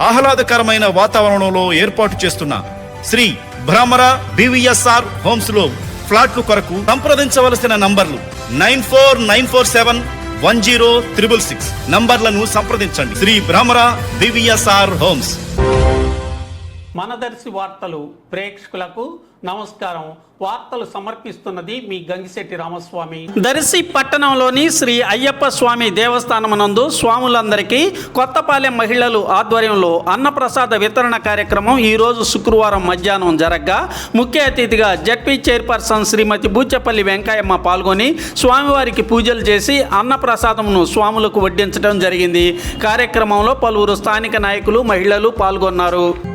ఆహ్లాదకరమైన వాతావరణంలో ఏర్పాటు చేస్తున్న శ్రీ భ్రమర బివిఎస్ఆర్ హోమ్స్లో ఫ్లాట్లు కొరకు సంప్రదించవలసిన నంబర్లు nine four nine four seven one zero triple six. నంబర్లను సంప్రదించండి. Shri Bhramara BVSR homes. మనదర్శి వార్తలు ప్రేక్షకులకు నమస్కారం. వార్తలు సమర్పిస్తున్నది మీ గంగిశెట్టి రామస్వామి. దర్శి పట్టణంలోని శ్రీ అయ్యప్ప స్వామి దేవస్థానమునందు స్వాములందరికీ కొత్తపాలెం మహిళలు ఆధ్వర్యంలో అన్నప్రసాద వితరణ కార్యక్రమం ఈరోజు శుక్రవారం మధ్యాహ్నం జరగ్గా. ముఖ్య అతిథిగా జడ్పీ చైర్పర్సన్ శ్రీమతి బూచెపల్లి వెంకయ్యమ్మ పాల్గొని స్వామివారికి పూజలు చేసి అన్నప్రసాదమును స్వాములకు వడ్డించడం జరిగింది. కార్యక్రమంలో పలువురు స్థానిక నాయకులు మహిళలు పాల్గొన్నారు.